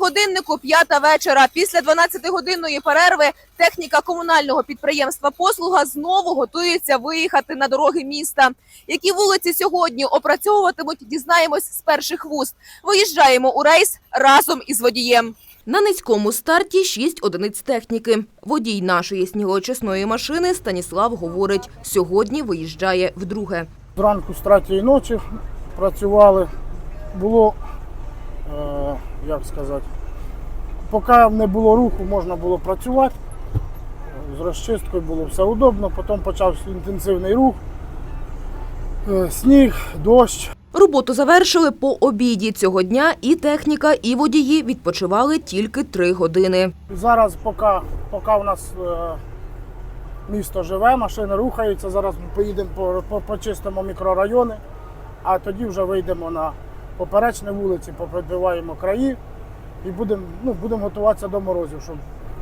годиннику п'ята вечора. Після 12-годинної перерви техніка комунального підприємства Послуга знову готується виїхати на дороги міста. Які вулиці сьогодні опрацьовуватимуть, дізнаємось з перших вуст. Виїжджаємо у рейс разом із водієм. На низькому старті шість одиниць техніки. Водій нашої снігоочисної машини Станіслав говорить, сьогодні виїжджає вдруге. Зранку з третьої ночі працювали. Було, е, як сказати, поки не було руху, можна було працювати. З розчисткою було все удобно, потім почався інтенсивний рух, е, сніг, дощ. Роботу завершили по обіді цього дня. І техніка, і водії відпочивали тільки три години. Зараз, поки, поки у нас е, місто живе, машини рухаються, зараз ми поїдемо по, по, почистимо мікрорайони, а тоді вже вийдемо на поперечні вулиці, поприбиваємо краї і будемо ну, будемо готуватися до морозів, щоб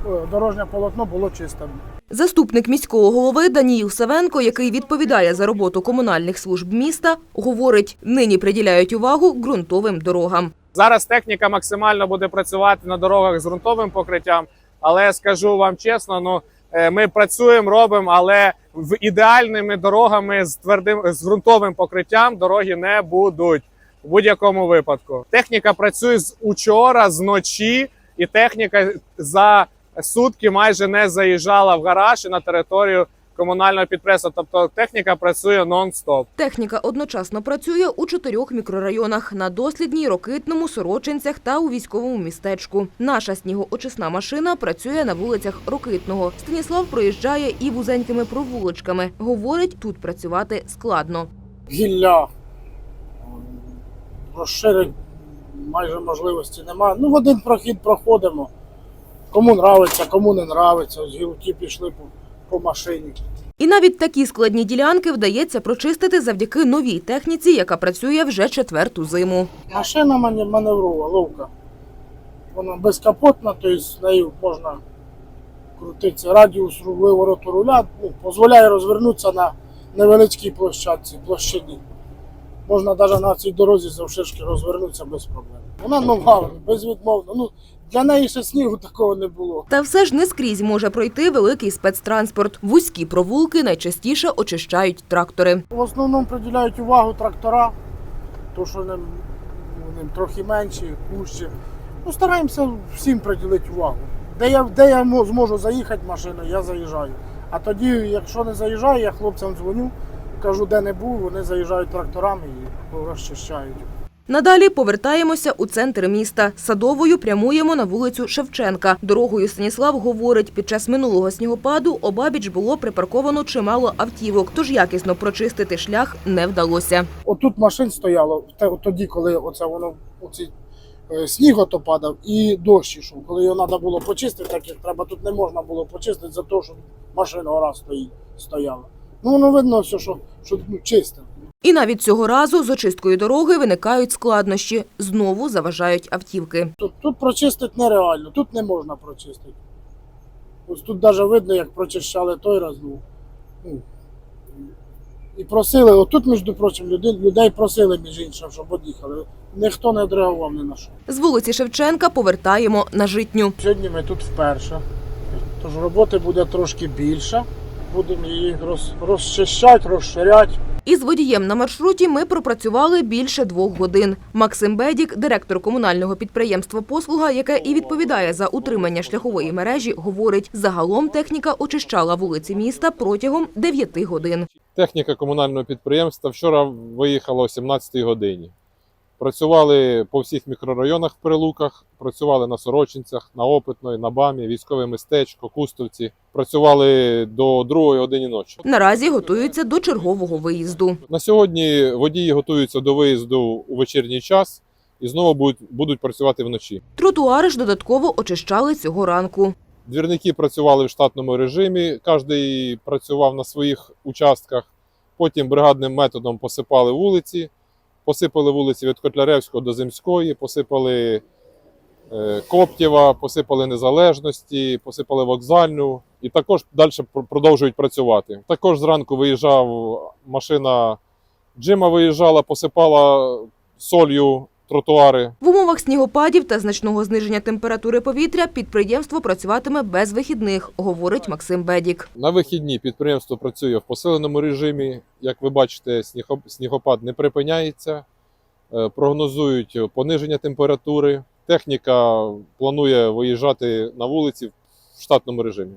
е, дорожнє полотно було чистим. Заступник міського голови Даніїл Савенко, який відповідає за роботу комунальних служб міста, говорить, нині приділяють увагу ґрунтовим дорогам. Зараз техніка максимально буде працювати на дорогах з ґрунтовим покриттям, але скажу вам чесно, ну е, ми працюємо, робимо, але в ідеальними дорогами з твердим з ґрунтовим покриттям дороги не будуть в будь-якому випадку. Техніка працює з учора, з ночі, і техніка за сутки майже не заїжджала в гараж і на територію комунального підприємства. Тобто техніка працює нон-стоп. Техніка одночасно працює у чотирьох мікрорайонах на дослідній, рокитному, сорочинцях та у військовому містечку. Наша снігоочисна машина працює на вулицях Рокитного. Станіслав проїжджає і вузенькими провулочками. Говорить, тут працювати складно. Гілля розширень майже можливості немає. Ну, в один прохід проходимо. Кому нравиться, кому не нравиться. Ось гілки пішли по, по машині. І навіть такі складні ділянки вдається прочистити завдяки новій техніці, яка працює вже четверту зиму. Машина мане- маневрова, ловка. Вона безкапотна, тобто з нею можна крутитися. Радіус вивороту руля ну, дозволяє розвернутися на невеличкій площадці, площині. Можна навіть на цій дорозі завширшки розвернутися без проблем. Вона нова, безвідмовна. Ну, для неї ще снігу такого не було. Та все ж не скрізь може пройти великий спецтранспорт. Вузькі провулки найчастіше очищають трактори. В основному приділяють увагу трактора, то що ним, ним трохи менші, кущі. Ну, стараємося всім приділити увагу. Де я, де я зможу заїхати машиною, я заїжджаю. А тоді, якщо не заїжджаю, я хлопцям дзвоню, кажу, де не був, вони заїжджають тракторами і розчищають. Надалі повертаємося у центр міста. Садовою прямуємо на вулицю Шевченка. Дорогою Станіслав говорить, під час минулого снігопаду обабіч було припарковано чимало автівок, тож якісно прочистити шлях не вдалося. Отут машин стояло тоді, коли оце воно оці, е, сніг ото падав і дощ ішов. Коли його треба було почистити, так як треба, тут не можна було почистити за те, що машина гора стоїть, стояла. Ну воно видно все, що, що ну, чисте. І навіть цього разу з очисткою дороги виникають складнощі. Знову заважають автівки. Тут, тут прочистити нереально, тут не можна прочистити. Ось тут навіть видно, як прочищали той раз. Ну, ну, і просили, отут, між прочим, людей, людей просили, між іншим, щоб од'їхали. Ніхто не відреагував ні на що. З вулиці Шевченка повертаємо на житню. Сьогодні ми тут вперше. Тож роботи буде трошки більше. Будемо її роз, розчищати, розширяти. Із водієм на маршруті ми пропрацювали більше двох годин. Максим Бедік, директор комунального підприємства «Послуга», яке і відповідає за утримання шляхової мережі, говорить, загалом техніка очищала вулиці міста протягом 9 годин. Техніка комунального підприємства вчора виїхала о 17 годині. Працювали по всіх мікрорайонах в Прилуках, працювали на Сорочинцях, на Опитної, на БАМі, військове містечко, Кустовці. Працювали до 2 години ночі. Наразі готуються до чергового виїзду. На сьогодні водії готуються до виїзду у вечірній час і знову будуть, будуть працювати вночі. Тротуари ж додатково очищали цього ранку. Двірники працювали в штатному режимі, кожен працював на своїх участках. Потім бригадним методом посипали вулиці, посипали вулиці від Котляревського до Земської, посипали е, Коптєва, посипали Незалежності, посипали вокзальну і також далі пр- продовжують працювати. Також зранку виїжджав машина Джима, виїжджала, посипала солью тротуари. В умовах снігопадів та значного зниження температури повітря підприємство працюватиме без вихідних, говорить Максим Бедік. На вихідні підприємство працює в посиленому режимі. Як ви бачите, снігопад не припиняється. Е, Прогнозують пониження температури. Техніка планує виїжджати на вулиці в штатному режимі.